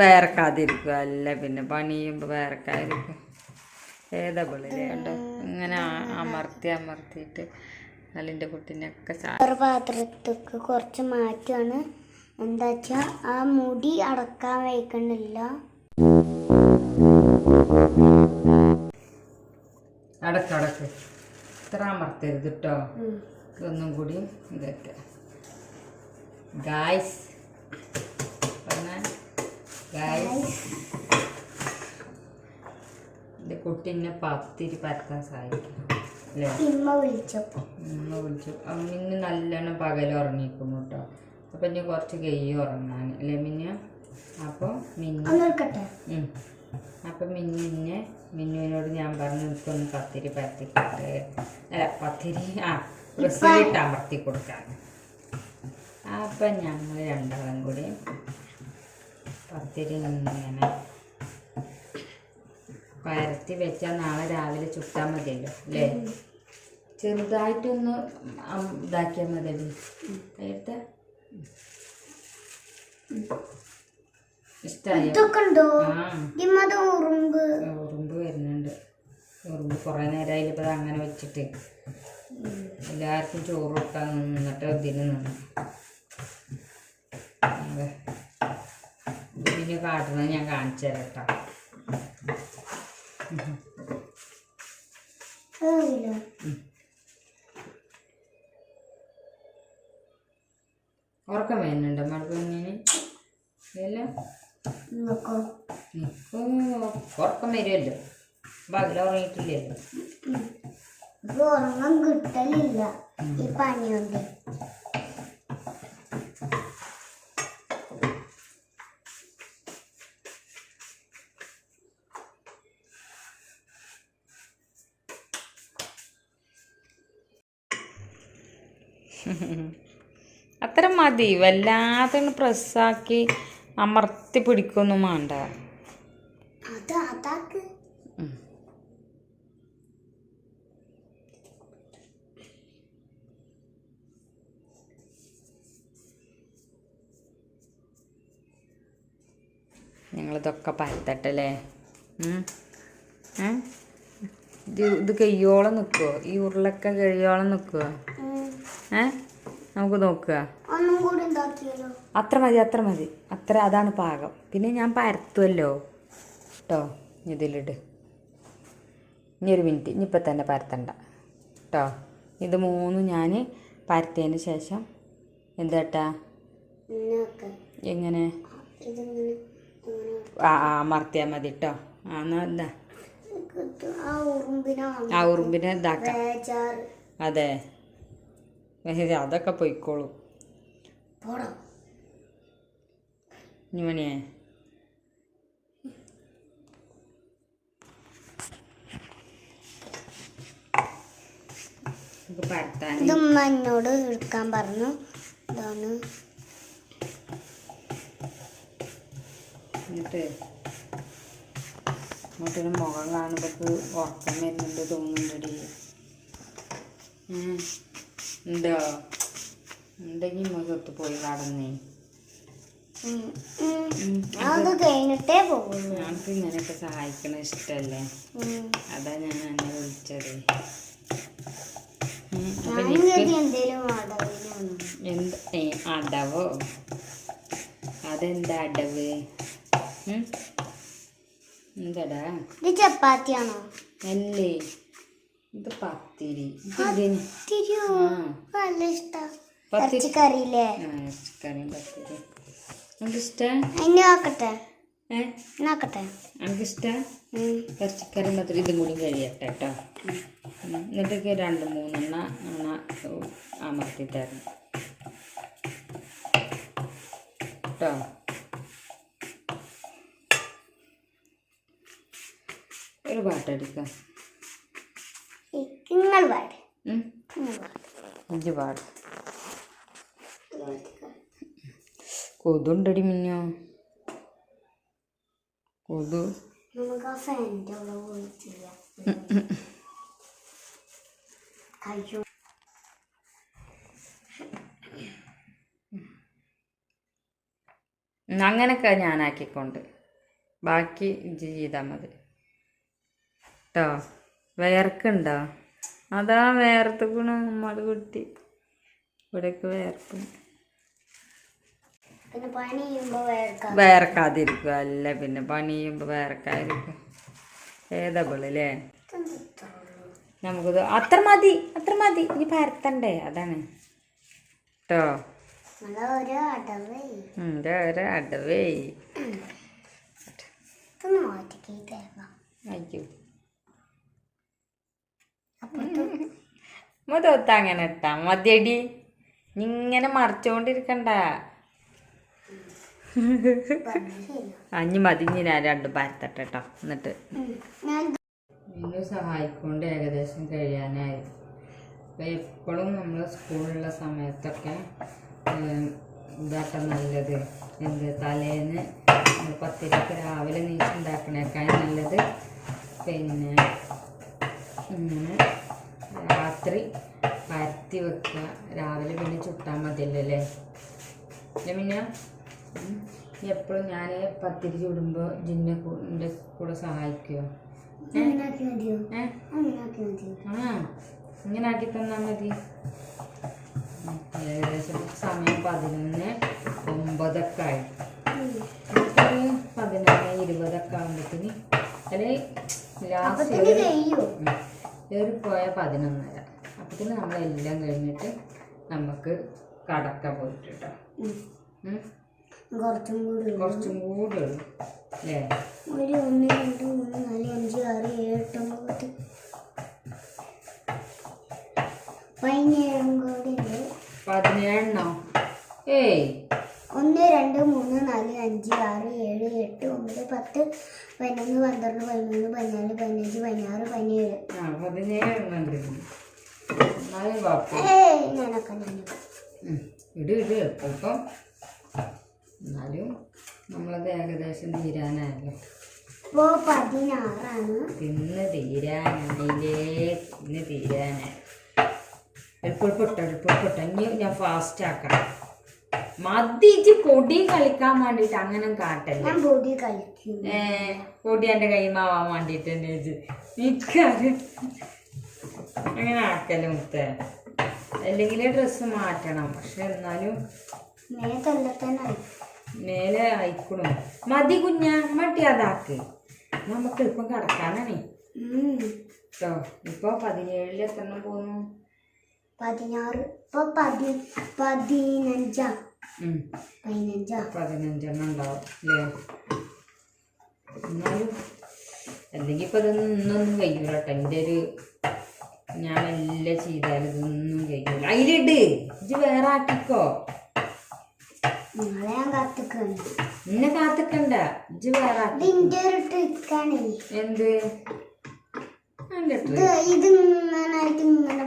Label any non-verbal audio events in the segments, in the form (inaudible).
വേർക്കാതിരിക്കുക. അല്ല പിന്നെ പണി വേർക്കാതിരിക്കും ഏതാ പിള്ളേര് കേട്ടോ ഇങ്ങനെ അമർത്തി അമർത്തിയിട്ട് അതിന്റെ കുട്ടീനെയൊക്കെ പാത്രത്തേക്ക് കുറച്ച് മാറ്റാണ് എന്താ വെച്ചാൽ ആ മുടി അടക്കാൻ വയ്ക്കണില്ല. അടക്കടക്ക് അടക്ക്. ഇത്ര അമർത്തരുത് കേട്ടോ ഇതൊന്നും കൂടി ഇതൊക്കെ ഗായ്സ് ഗായ്സ് എന്റെ കുട്ടീനെ പത്തിരി പരത്താൻ സഹായിക്കും അല്ലേ? ഇമ്മ വിളിച്ചപ്പോ. ഉമ്മ വിളിച്ചു. മിന്ന് നല്ലോണം പകൽ ഉറങ്ങിക്കുന്നു കേട്ടോ അപ്പം ഇനി കുറച്ച് കെയ്യ് ഉറങ്ങാൻ അല്ലേ മിന്നു? അപ്പോൾ മിന്നു. അപ്പം മിന്നുവിനെ മിന്നുവിനോട് ഞാൻ പറഞ്ഞു എനിക്കൊന്ന് പത്തിരി പരത്തിക്കട്ടെ അല്ല പത്തിരി ആ പ്രസിലിട്ട് അമർത്തി കൊടുക്കാൻ അപ്പം ഞങ്ങൾ രണ്ടാളും കൂടി പത്തിരി ഇങ്ങനെ പരത്തി വെച്ചാൽ നാളെ രാവിലെ ചുട്ടാൽ മതിയല്ലോ അല്ലേ? ചെറുതായിട്ടൊന്ന് ഇതാക്കിയാൽ മതിയല്ലേ. നേരത്തെ ഉറുമ്പ്? വരുന്നുണ്ട്. ഉറുമ്പ് കുറേ നേരമായി ഇപ്പം അങ്ങനെ വെച്ചിട്ട്. എല്ലാവർക്കും ചോറ് കൊടുക്കാൻ നിന്നിട്ട് ഇതിന് നിന്ന് അതെ പിന്നെ കാട്ടുന്നത് ഞാൻ കാണിച്ചു തരാം കേട്ടോ. ഉറക്കം വരുന്നുണ്ടോ മഴക്കുഞ്ഞിന് ഉറക്കം വരുമല്ലോ. പകല ഉറങ്ങിയിട്ടില്ലല്ലോ. ഉറങ്ങാൻ കിട്ടലില്ല ഈ പനി (laughs) അത്ര മതി. വല്ലാതെ പ്രസ്സാക്കി അമർത്തി പിടിക്കൊന്നും വേണ്ട നിങ്ങളിതൊക്കെ ഞങ്ങളിതൊക്കെ പരത്തട്ടല്ലേ. ഇത് കയ്യോളം നിൽക്കുമോ ഈ ഉരുളൊക്കെ കഴിയോളം നിൽക്കുമോ ഉം. ഏ? നമുക്ക് നോക്കുക. അത്ര മതി അത്ര മതി. അത്ര അതാണ് പാകം. പിന്നെ ഞാൻ പരത്തുമല്ലോ കേട്ടോ ഇതിലിട്. ഇനി ഒരു മിനിറ്റ്. ഇനിയിപ്പോൾ തന്നെ പരത്തണ്ട. കേട്ടോ ഇത് മൂന്നും ഞാൻ പരത്തിയതിന് ശേഷം എന്താട്ടാ എങ്ങനെ? ആ ആ അമർത്തിയാൽ മതി കേട്ടോ ആ എന്നാ എന്താ? ആ ഉറുമ്പിനെ ഇതാക്കാം. അതെ. ഏഹ്, അതൊക്കെ പോയിക്കോളും. പോടാ. ഇനിമണിയെ ഇത് പരത്താൻ. ഇത് ഉമ്മ എന്നോട് എടുക്കാൻ പറഞ്ഞു. ഇതാണ്. എന്നിട്ട് അങ്ങോട്ടൊരു മുഖം കാണുമ്പോൾ ഉറക്കം വരുന്നുണ്ട് തോന്നുന്നുണ്ടടി. ഉം. ഉണ്ടോ ഉണ്ടെങ്കിൽ മുഖത്ത് പോയി കടന്നേ കഴിഞ്ഞിട്ടേ പോകുന്നു ഞങ്ങൾക്ക് ഇങ്ങനെയൊക്കെ സഹായിക്കണ ഇഷ്ടല്ലേ? അതാ ഞാൻ എന്നെ വിളിച്ചത്. എന്ത് അടവോ? അതെന്താ അടവ്? എന്താടാ? ചപ്പാത്തിയാണോ? അല്ലേ? ഇത് പത്തിരി. നല്ല ഇഷ്ടം. പത്തിരി. ഇറച്ചിക്കറിയില്ലേ? ഇറച്ചിക്കറിയും നോക്കട്ടെ നോക്കട്ടെ ഇതും കൂടി കഴിയട്ടെ കേട്ടോ എന്നിട്ടൊക്കെ രണ്ട് മൂന്നെണ്ണ എണ്ണ അമർത്തി തരണം കേട്ടോ ഒരു പാട്ടടിക്കാം നിങ്ങൾ പാട്. നിങ്ങൾ പാട്. കൊതുണ്ടടി മിന്നോ. കൊതു. അങ്ങനൊക്കെ ഞാനാക്കിക്കൊണ്ട്. ബാക്കി ഇജ്ജ് ചെയ്താൽ മതി. കേട്ടോ വേർക്കുണ്ടോ അതാ വേർത്തുക്കണു നമ്മൾ കുട്ടി ഇവിടെയൊക്കെ വേർക്കും. വേർക്കാതിരിക്കുക അല്ല പിന്നെ പണി ചെയ്യുമ്പോൾ വേർക്കാതിരിക്കും ഏതാ അല്ലേ നമുക്കിത് അത്ര മതി അത്ര മതി. ഇനി പരത്തണ്ടേ അതാണ്. കേട്ടോ ഒരു അടവേ. അയ്യോ. മുതത്ത് അങ്ങനെ ഇട്ടാ മതിയടി. ഇങ്ങനെ മറിച്ചോണ്ടിരിക്കണ്ട. അഞ്ഞു മതി ഞാൻ രണ്ടും പരത്തട്ടെ കേട്ടോ എന്നിട്ട്. സഹായിക്കൊണ്ട് ഏകദേശം കഴിയാനായി. അപ്പം എപ്പോഴും നമ്മൾ സ്കൂളിലുള്ള സമയത്തൊക്കെ ഇതാക്കാൻ നല്ലത്. എന്ത് തലേന്ന് പത്തിരിക്ക് രാവിലെ നീച്ചുണ്ടാക്കണേക്കാൾ നല്ലത്. പിന്നെ ഇങ്ങനെ രാത്രി പരത്തി വെക്കുക. രാവിലെ പിന്നെ ചുട്ടാൽ മതിയല്ലോ അല്ലേ? അല്ലേ പിന്നെ എപ്പോഴും ഞാൻ പത്തിരി ചുടുമ്പോൾ ജിന്നെ എന്റെ കൂടെ സഹായിക്കുമോ ഇങ്ങനെ ആക്കി തന്നാൽ മതി. ഏകദേശം സമയം പതിനൊന്ന് ഒമ്പതൊക്കെ ആയി. പതിനൊന്ന് ഇരുപതൊക്കെ ആകുമ്പോഴത്തേന് അല്ലെങ്കിൽ ലാസ്റ്റ് ഒരു പോയ പതിനൊന്നര. അപ്പത്തിന് നമ്മളെല്ലാം കഴിഞ്ഞിട്ട് നമുക്ക് കടക്ക പോയിട്ട് കേട്ടോ. കുറച്ചും കൂടി കുറച്ചും കൂടെ ഉള്ളു. അല്ലേ? ഒരു ഒന്ന് രണ്ട് മൂന്ന് നാല് അഞ്ച് ആറ് ഏഴ് എട്ട് ഒമ്പത് പതിനേഴും കൂടി ഉണ്ട് പതിനേഴെണ്ണോ? ഏയ്. ഒന്ന് രണ്ട് മൂന്ന് നാല് അഞ്ച് ആറ് ഏഴ് എട്ട് ഒമ്പത് പത്ത് പതിനൊന്ന് പന്ത്രണ്ട് പതിമൂന്ന് പതിനാല് പതിനഞ്ച് പതിനാറ് പതിനേഴ്. ആ പതിനേഴെണ്ണം ഉണ്ട്. എന്നാലും കുഴപ്പമില്ല ഏയ് ഞാനൊക്കെ ഞാനൊക്കെ ഉം. ഇട് ഇട്. ഇപ്പം എന്നാലും നമ്മളത് ഏകദേശം തീരാനായല്ലോ. പതിനാറാണ് തിന്ന് തീരാനായില്ലേ തിന്ന് തീരാനായി. എളുപ്പപ്പെട്ട എളുപ്പപ്പെട്ട ഇനി ഞാൻ ഫാസ്റ്റ് ആക്കണം. മതിച്ച് പൊടി കളിക്കാൻ വേണ്ടിട്ട് അങ്ങനെ കാട്ടല്ലേ? ബോഡി കളിക്കും ഏ പൊടി എന്റെ കൈമാവാൻ വേണ്ടിട്ട് തന്നെ നിൽക്കാറ് അങ്ങനെ ആക്കല്ലേ മുത്തേ? അല്ലെങ്കിൽ ഡ്രസ്സ് മാറ്റണം. പക്ഷെ എന്നാലും മേലെ അയക്കണു മതി കുഞ്ഞ മട്ടി അതാക്ക്. നമുക്ക് ഇപ്പൊ കിടക്കാനാണേ. കേട്ടോ ഇപ്പൊ പതിനേഴിൽ എത്രണ്ണം പോന്നു. പതിനാറ് ഇപ്പൊ പതി പതിനഞ്ചാ. പതിനഞ്ചാ. പതിനഞ്ചെണ്ണം ഉണ്ടാവും അല്ലേ എന്നാലും അല്ലെങ്കിൽ ഇപ്പൊ ഇതൊന്നും ഇന്നൊന്നും കഴിയൂല കേട്ടോ എന്റെ ഒരു ഞാൻ എല്ലാം ചെയ്താലും ഇതൊന്നും കഴിയൂല അതിലിട്ട് ഇത് വേറെ ആക്കിക്കോ എന്നെ കാത്തിക്കണ്ട. ഇജ് വേറെ എന്ത്? ഞങ്ങൾ ഇത് ഇങ്ങനായിട്ട് ഇങ്ങനെ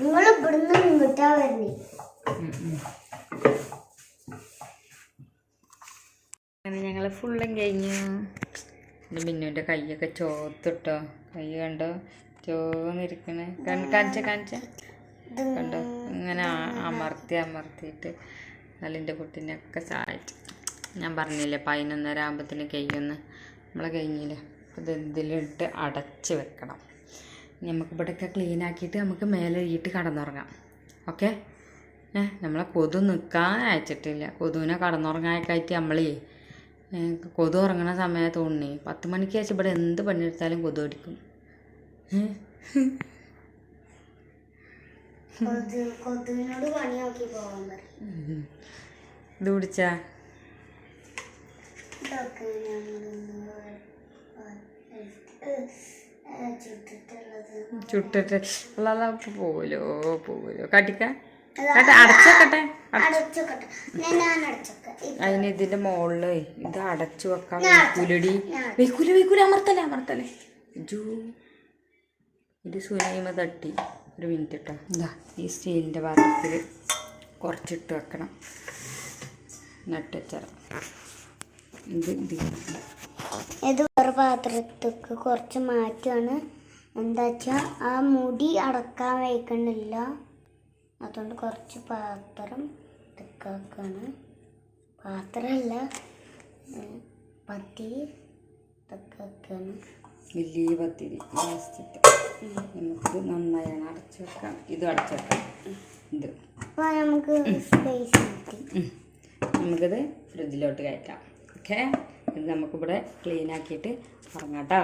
നിങ്ങൾ ഇവിടുന്ന് ഇങ്ങോട്ടാ വരണേ. അങ്ങനെ ഞങ്ങൾ ഫുള്ളും കഴിഞ്ഞു. എന്റെ മിന്നുവിന്റെ കൈയൊക്കെ ചോത്തിട്ടോ. കൈ കണ്ടോ? ചോന്നിരിക്കണേ. കാണിച്ച കാണിച്ച. കണ്ടോ? ഇങ്ങനെ അമർത്തി അമർത്തിയിട്ട് അതിന്റെ കുട്ടീനെയൊക്കെ സഹായിച്ചു. ഞാൻ പറഞ്ഞില്ലേ പതിനൊന്നര ആകുമ്പത്തിന് കയ്യൊന്ന് നമ്മളെ കഴിഞ്ഞില്ലേ അത് ഇതിലിട്ട് അടച്ച് വെക്കണം. നമുക്ക് ഇവിടെയൊക്കെ ക്ലീൻ ആക്കിയിട്ട് നമുക്ക് മേലെ ഇട്ട് കടന്നുറങ്ങാം. ഓക്കെ? ഏഹ് നമ്മളെ കൊതു നിൽക്കാൻ അയച്ചിട്ടില്ല. കൊതുവിനെ കടന്നുറങ്ങാനായിട്ട് നമ്മളേ ഏ, കൊതു ഉറങ്ങണ സമയത്ത് ഉണ്ണി. പത്ത് മണിക്ക് ശേഷം ഇവിടെ എന്ത് പണിയെടുത്താലും കൊതു അടിക്കും. ഇത് കുടിച്ച? ചുട്ടിട്ട്. അല്ല പോലോ പോലോ കടിക്ക കട്ടെ അടച്ചേക്കട്ടെ അതിന് ഇതിന്റെ മുകളിൽ ഇത് അടച്ചു വെക്കാൻ വെക്കൂലടി. വെക്കൂല വെക്കൂല അമർത്തല്ലേ അമർത്തല്ലേ. ജൂ. ഇത് സുനൈമ തട്ടി. ഒരു മിനിറ്റ് കേട്ടോ എന്താ ഈ സ്റ്റീലിന്റെ പാത്രത്തിൽ കുറച്ചിട്ട് വെക്കണം. നട്ടച്ചറ ഇത് ഇത്. ഇത് വേറെ പാത്രത്തേക്ക് കുറച്ച് മാറ്റമാണ് എന്താ വെച്ചാൽ ആ മുടി അടക്കാൻ വയ്ക്കണില്ല അതുകൊണ്ട് കുറച്ച് പാത്രം തെക്കാക്കാണ് പാത്രമല്ല പത്തി പത്തിരി തെക്കാക്കാണ് വലിയ പത്തിരി ലാസ്റ്റത്തെ നമുക്കിത് നന്നായാണ് അടച്ചു വെക്കാം. ഇത് അടച്ചു വെക്കാം. ഇത്. അപ്പോൾ നമുക്ക് സ്പേസ് കിട്ടി. നമുക്കിത് ഫ്രിഡ്ജിലോട്ട് കയറ്റാം. ഓക്കെ ഇത് നമുക്കിവിടെ ക്ലീൻ ആക്കിയിട്ട് ഇറങ്ങാം കേട്ടോ.